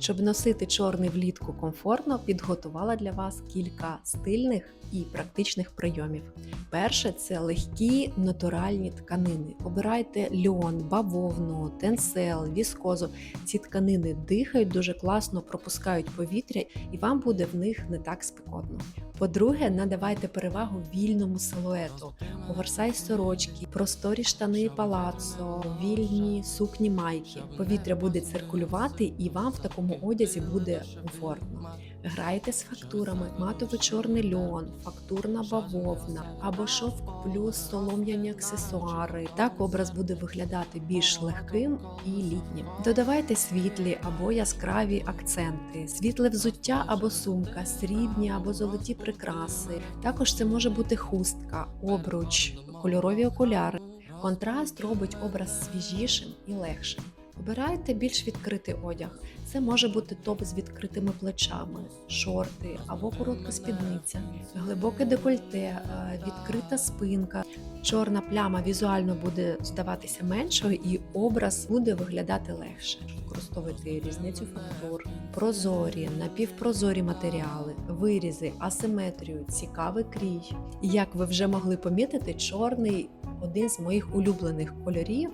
Щоб носити чорний влітку комфортно, підготувала для вас кілька стильних і практичних прийомів. Перше це легкі натуральні тканини. Обирайте льон, бавовну, тенсел, віскозу. Ці тканини дихають дуже класно, пропускають повітря, і вам буде в них не так спекотно. По-друге, надавайте перевагу вільному силуету, оверсайз сорочки, просторі штани палацо, вільні сукні майки. Повітря буде циркулювати, і вам в такому одязі буде комфортно. Грайте з фактурами, матовий чорний льон, фактурна бавовна або шовк плюс солом'яні аксесуари. Так образ буде виглядати більш легким і літнім. Додавайте світлі або яскраві акценти, світле взуття або сумка, срібні або золоті прикраси. Також це може бути хустка, обруч, кольорові окуляри. Контраст робить образ свіжішим і легшим. Обирайте більш відкритий одяг. Це може бути топ з відкритими плечами, шорти або коротка спідниця, глибоке декольте, е, відкрита спинка. Чорна пляма візуально буде здаватися меншою, і образ буде виглядати легше. Використовуйте різницю фактур, прозорі, напівпрозорі матеріали, вирізи, асиметрію, цікавий крій. Як ви вже могли помітити, чорний один з моїх улюблених кольорів,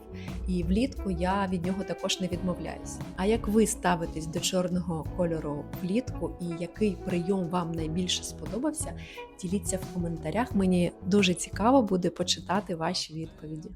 і влітку я від нього також не відмовляюся. А як ви ставитесь до чорного кольору влітку і який прийом вам найбільше сподобався, діліться в коментарях. Мені дуже цікаво буде почитати ваші відповіді.